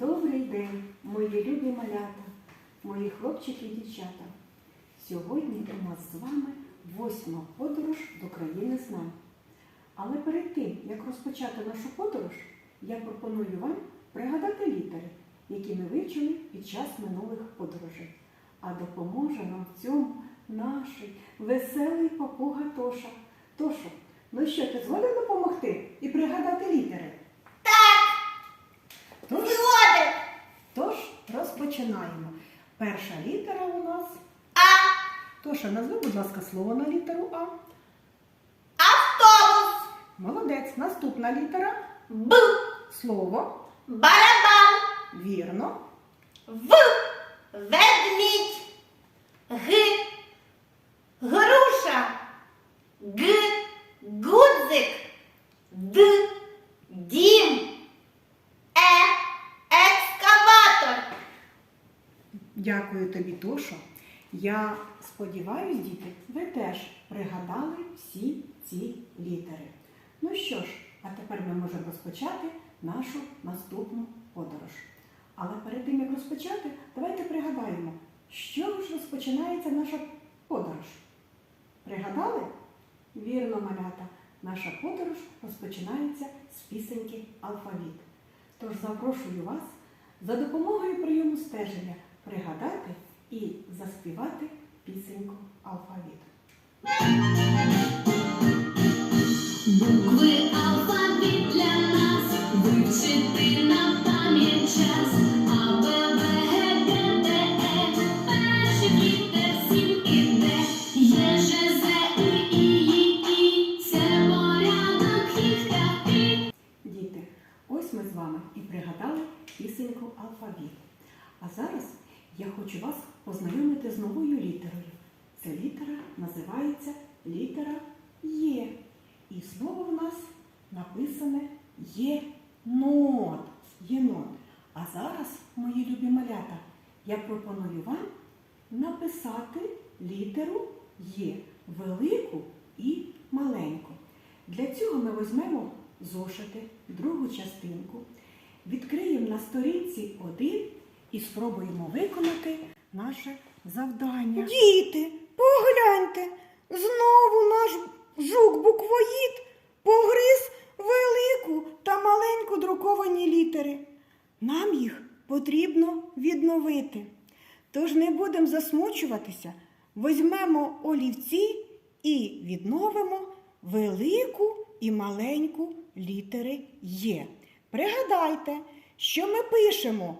Добрий день, мої любі малята, мої хлопчики і дівчата. Сьогодні у нас з вами восьма подорож до країни знань. Але перед тим, як розпочати нашу подорож, я пропоную вам пригадати літери, які ми вивчили під час минулих подорожей. А допоможе нам в цьому наш веселий папуга Тоша. Тошо, ну що, ти згоден допомогти і пригадати літери? Тож, Згоден. тож розпочинаємо. Перша літера у нас. А. Тоша, назви, будь ласка, слово на літеру А. Автобус. Молодець. Наступна літера. Б. Слово. Барабан. Вірно. В. Ведмідь. Г. Груша. Г. Гудзик. Д. Дім. Дякую тобі, Тошо. Я сподіваюся, діти, ви теж пригадали всі ці літери. Ну що ж, а тепер ми можемо розпочати нашу наступну подорож. Але перед тим, як розпочати, давайте пригадаємо, що ж розпочинається наша подорож. Пригадали? Вірно, малята, наша подорож розпочинається з пісеньки Алфавіт. Тож запрошую вас за допомогою прийому стеження пригадати і заспівати пісеньку алфавіту. Букви алфавіт для нас вивчити на літеру Є велику і маленьку. Для цього ми візьмемо зошити, другу частинку, відкриємо на сторінці 1 і спробуємо виконати наше завдання. Діти, погляньте, знову наш жук-буквоїд погриз велику та маленьку друковані літери. Нам їх потрібно відновити. Тож не будемо засмучуватися, візьмемо олівці і відновимо велику і маленьку літери Є. Пригадайте, що ми пишемо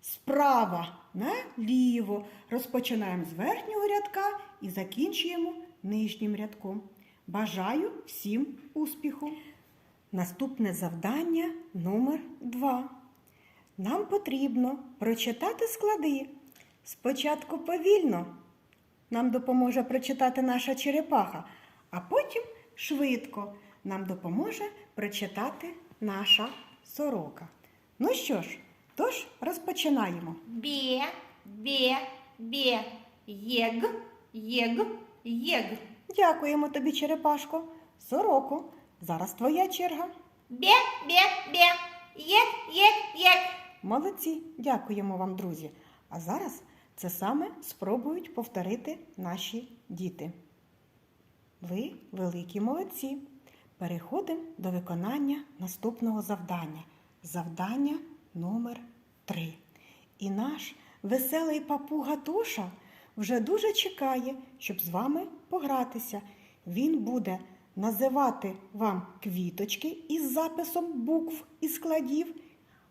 справа наліво. Розпочинаємо з верхнього рядка і закінчуємо нижнім рядком. Бажаю всім успіху! Наступне завдання номер 2. Нам потрібно прочитати склади. Спочатку повільно. Нам допоможе прочитати наша черепаха, а потім швидко нам допоможе прочитати наша сорока. Ну що ж, тож розпочинаємо. Бе. Бе. Бе. Єг. Єг. Єг. Дякуємо тобі, черепашко. Сороко, зараз твоя черга. Бе. Бе. Бе. Єг. Єг. Єг. Молодці, дякуємо вам, друзі. А зараз це саме спробують повторити наші діти. Ви великі молодці. Переходимо до виконання наступного завдання. Завдання номер 3. І наш веселий папуга Тоша вже дуже чекає, щоб з вами погратися. Він буде називати вам квіточки із записом букв і складів,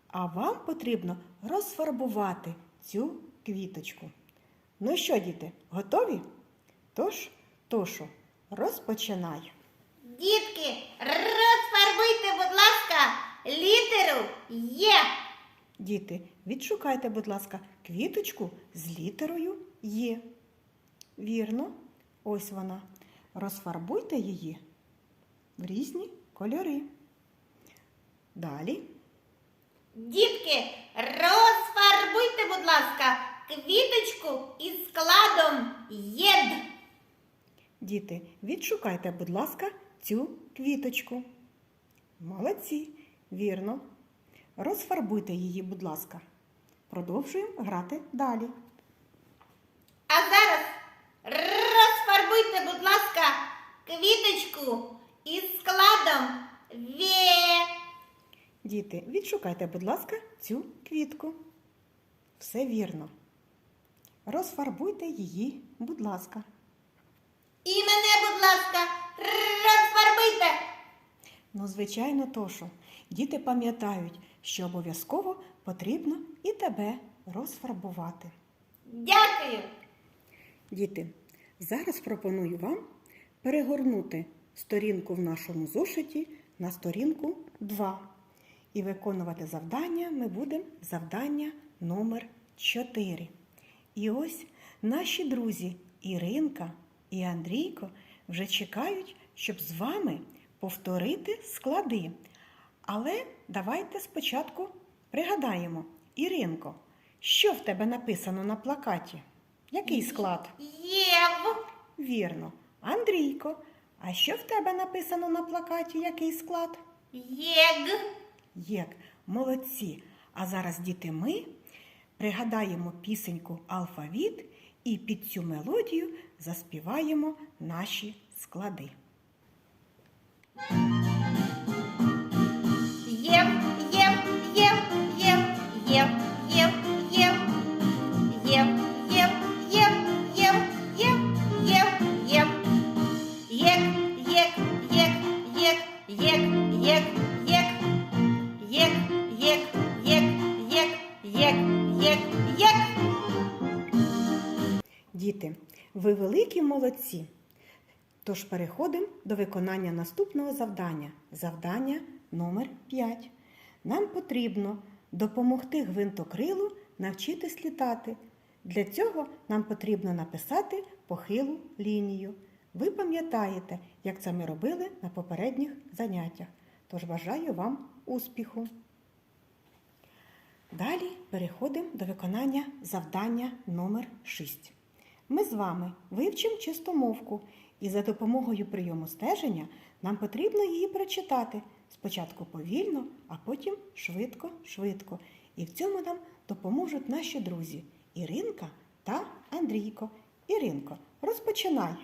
а вам потрібно розфарбувати цю квіточку. Ну що, діти, готові? Тож, Тошу, розпочинай. Дітки, розфарбуйте, будь ласка, літеру Є. Діти, відшукайте, будь ласка, квіточку з літерою Є. Вірно, ось вона. Розфарбуйте її в різні кольори. Далі Дітки, розфарбуйте, будь ласка, квіточку із складом єд. Діти, відшукайте, будь ласка, цю квіточку. Молодці, вірно. Розфарбуйте її, будь ласка. Продовжуємо грати далі. А зараз розфарбуйте, будь ласка, квіточку із складом Ве. Діти, відшукайте, будь ласка, цю квітку. Все вірно. Розфарбуйте її, будь ласка. І мене, будь ласка, розфарбуйте. Ну, звичайно, Тошу. Діти пам'ятають, що обов'язково потрібно і тебе розфарбувати. Дякую. Діти, зараз пропоную вам перегорнути сторінку в нашому зошиті на сторінку 2. І виконувати завдання ми будемо завдання номер 4. І ось наші друзі Іринка і Андрійко вже чекають, щоб з вами повторити склади. Але давайте спочатку пригадаємо, Іринко, що в тебе написано на плакаті? Який склад? Єв. Вірно. Андрійко, а що в тебе написано на плакаті? Який склад? Єг. Єк. Молодці. А зараз, діти, ми пригадаємо пісеньку Алфавіт і під цю мелодію заспіваємо наші склади. Єм, єм, єв, ви великі молодці. Тож переходимо до виконання наступного завдання. Завдання номер 5. Нам потрібно допомогти гвинтокрилу навчитись літати. Для цього нам потрібно написати похилу лінію. Ви пам'ятаєте, як це ми робили на попередніх заняттях. Тож бажаю вам успіху! Далі переходимо до виконання завдання номер 6. Ми з вами вивчимо чистомовку, і за допомогою прийому стеження нам потрібно її прочитати спочатку повільно, а потім швидко-швидко. І в цьому нам допоможуть наші друзі Іринка та Андрійко. Іринко, розпочинай.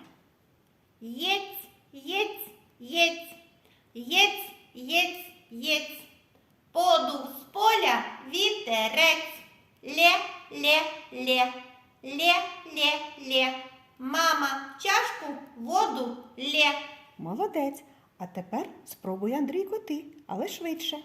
Єць, єць, єць, єць, єць, єць. Подув з поля вітерець. Лє, лє, лє, лє, лє, лє. Мама чашку воду лє. Молодець. А тепер спробуй Андрійко ти, але швидше.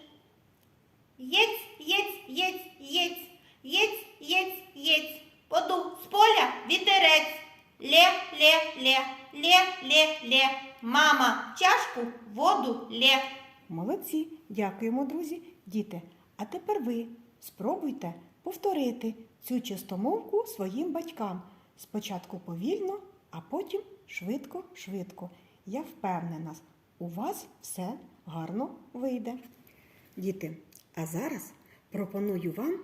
Єць, єць, єць, єць, єць, єць, єць. Подув з поля вітерець. Лє, лє, лє, лє, лє, лє. Мама чашку воду лє. Молодці, дякуємо, друзі, діти. А тепер ви спробуйте повторити цю чистомовку своїм батькам. Спочатку повільно, а потім швидко-швидко. Я впевнена, у вас все гарно вийде. Діти, а зараз пропоную вам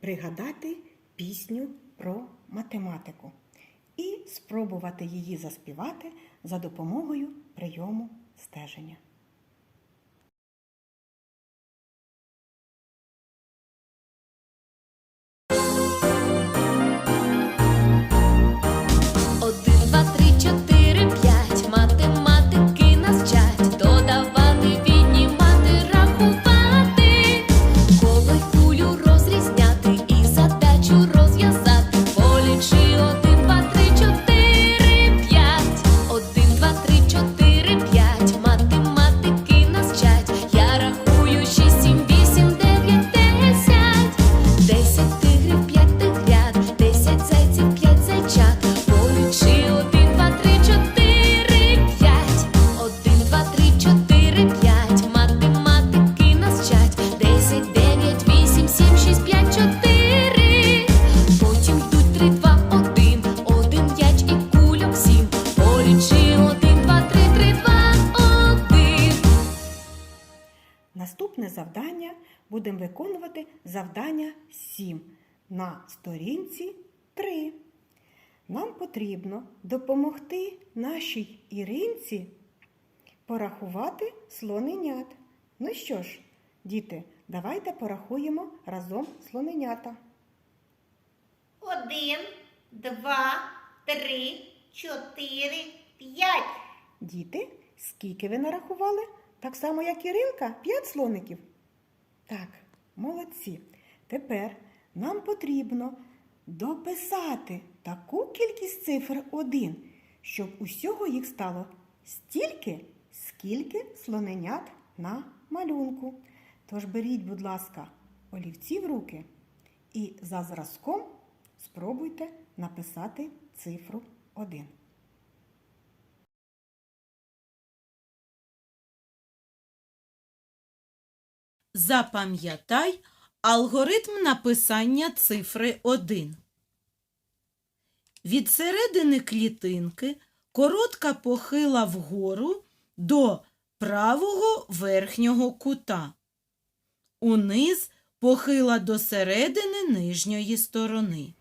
пригадати пісню про математику і спробувати її заспівати за допомогою прийому стеження. 7 на сторінці 3. Нам потрібно допомогти нашій Іринці порахувати слоненят. Ну що ж, діти, Давайте порахуємо разом слоненята. Один, два, три, чотири, п'ять. Діти, скільки ви нарахували? Так само, як Іринка, п'ять слоників. Так, молодці. Тепер нам потрібно дописати таку кількість цифр один, щоб усього їх стало стільки, скільки слоненят на малюнку. Тож беріть, будь ласка, олівці в руки і за зразком спробуйте написати цифру 1. Запам'ятай алгоритм написання цифри 1. Від середини клітинки коротка похила вгору до правого верхнього кута. Униз похила до середини нижньої сторони.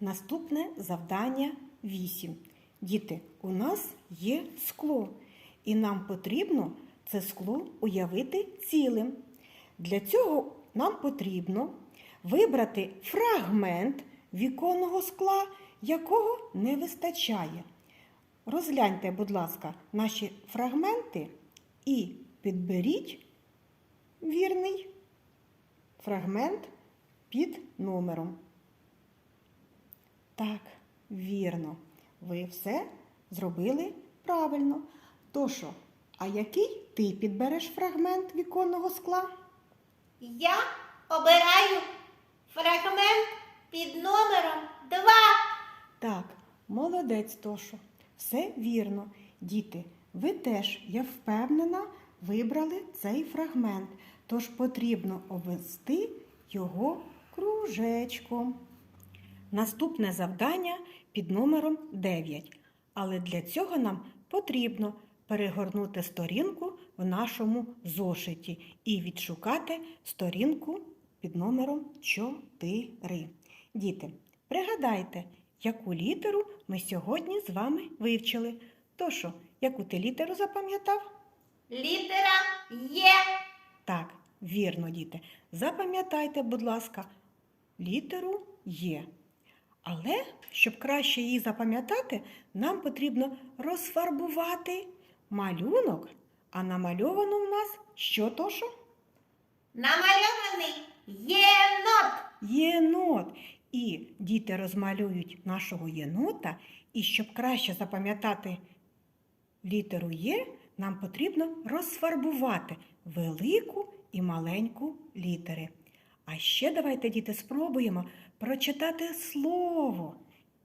Наступне завдання 8. Діти, у нас є скло, і нам потрібно це скло уявити цілим. Для цього нам потрібно вибрати фрагмент віконного скла, якого не вистачає. Розгляньте, будь ласка, наші фрагменти і підберіть вірний фрагмент під номером. Так, вірно. Ви все зробили правильно. Тошо, а який ти підбереш фрагмент віконного скла? Я обираю фрагмент під номером два. Так, молодець, Тошо. Все вірно. Діти, ви теж, я впевнена, вибрали цей фрагмент. Тож потрібно обвести його кружечком. Наступне завдання під номером 9. Але для цього нам потрібно перегорнути сторінку в нашому зошиті і відшукати сторінку під номером 4. Діти, пригадайте, яку літеру ми сьогодні з вами вивчили. Тошо, яку ти літеру запам'ятав? Літера Є. Так, вірно, діти. Запам'ятайте, будь ласка, літеру Є. Але, щоб краще її запам'ятати, нам потрібно розфарбувати малюнок. А намальовано в нас що Тошо? Намальований єнот. Єнот. І діти розмалюють нашого єнота. І щоб краще запам'ятати літеру Є, нам потрібно розфарбувати велику і маленьку літери. А ще давайте, діти, спробуємо прочитати слово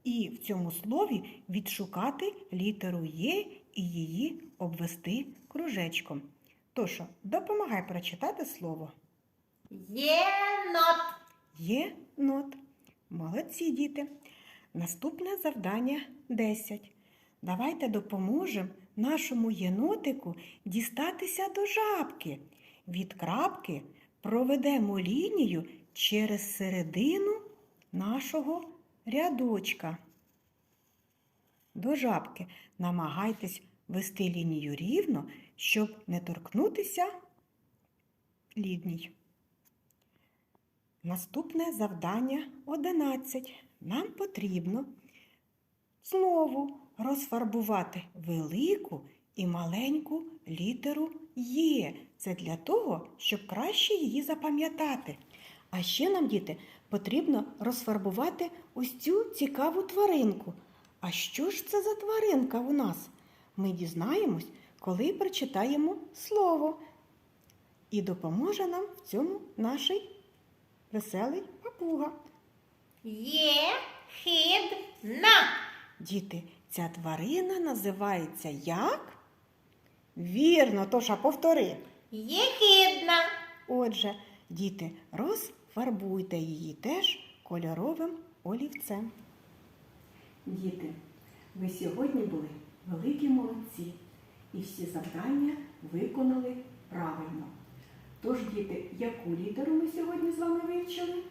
і в цьому слові відшукати літеру Є і її обвести кружечком. Тож, допомагай прочитати слово. Єнот. Є нот. Молодці діти. Наступне завдання 10. Давайте допоможемо нашому єнотику дістатися до жабки. Від крапки проведемо лінію через середину нашого рядочка. До жабки намагайтесь вести лінію рівно, щоб не торкнутися лідній. Наступне завдання 11. Нам потрібно знову розфарбувати велику і маленьку літеру Є. Це для того, щоб краще її запам'ятати. А ще нам, діти, потрібно розфарбувати ось цю цікаву тваринку. А що ж це за тваринка у нас? Ми дізнаємось, коли прочитаємо слово. І допоможе нам в цьому наш веселий папуга. Єхидна. Діти, ця тварина називається як? Вірно, Тоша, повтори. Єхидна. Отже, діти, розфарбуйте її теж кольоровим олівцем. Діти, ви сьогодні були великі молодці і всі завдання виконали правильно. Тож, діти, яку літеру ми сьогодні з вами вивчили?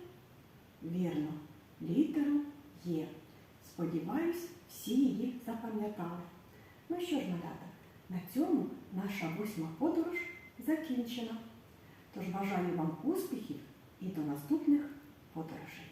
Вірно, літеру Є. Сподіваюсь, всі її запам'ятали. Ну що ж, малята, на цьому наша восьма подорож закінчена. Тож бажаю вам успіхів і до наступних подорожей.